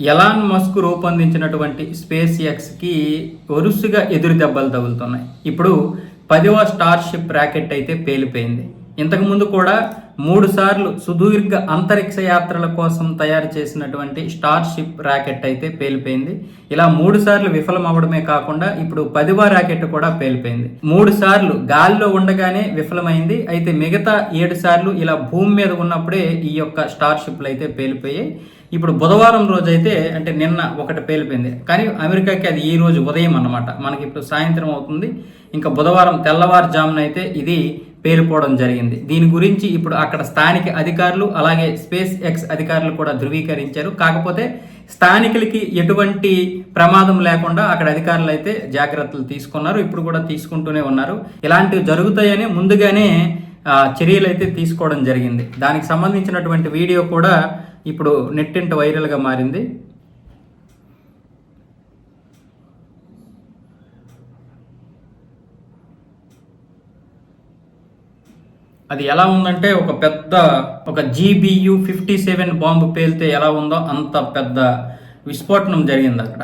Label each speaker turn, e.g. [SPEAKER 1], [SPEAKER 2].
[SPEAKER 1] Elon Musk రూపొందించినటువంటి space ఎక్స్కి వరుసగా ఎదురు దెబ్బలు తగులుతున్నాయి. ఇప్పుడు పదివ స్టార్షిప్ ర్యాకెట్ అయితే పేలిపోయింది. ఇంతకుముందు కూడా మూడు సార్లు సుదీర్ఘ అంతరిక్ష యాత్రల కోసం తయారు చేసినటువంటి స్టార్షిప్ ర్యాకెట్ అయితే పేలిపోయింది. ఇలా మూడు సార్లు విఫలం అవడమే కాకుండా ఇప్పుడు పదివ ర్యాకెట్ కూడా పేలిపోయింది. మూడు సార్లు గాలిలో ఉండగానే విఫలమైంది. అయితే మిగతా ఏడు సార్లు ఇలా భూమి మీద ఉన్నప్పుడే ఈ యొక్క స్టార్షిప్లు అయితే పేలిపోయాయి. ఇప్పుడు బుధవారం రోజు అయితే అంటే నిన్న ఒకటి పేలిపోయింది. కానీ అమెరికాకి అది ఈ రోజు ఉదయం అన్నమాట. మనకి ఇప్పుడు సాయంత్రం అవుతుంది. ఇంకా బుధవారం తెల్లవారుజామున అయితే ఇది పేలిపోవడం జరిగింది. దీని గురించి ఇప్పుడు అక్కడ స్థానిక అధికారులు అలాగే స్పేస్ ఎక్స్ అధికారులు కూడా ధృవీకరించారు. కాకపోతే స్థానికులకి ఎటువంటి ప్రమాదం లేకుండా అక్కడ అధికారులు అయితే జాగ్రత్తలు తీసుకున్నారు. ఇప్పుడు కూడా తీసుకుంటూనే ఉన్నారు. ఇలాంటివి జరుగుతాయని ముందుగానే చర్యలు అయితే తీసుకోవడం జరిగింది. దానికి సంబంధించినటువంటి వీడియో కూడా ఇప్పుడు నెట్టింట వైరల్గా మారింది. అది ఎలా ఉందంటే ఒక పెద్ద ఒక జీబీయు ఫిఫ్టీ సెవెన్ బాంబు పేలితే ఎలా ఉందో అంత పెద్ద విస్ఫోటనం జరిగింది అక్కడ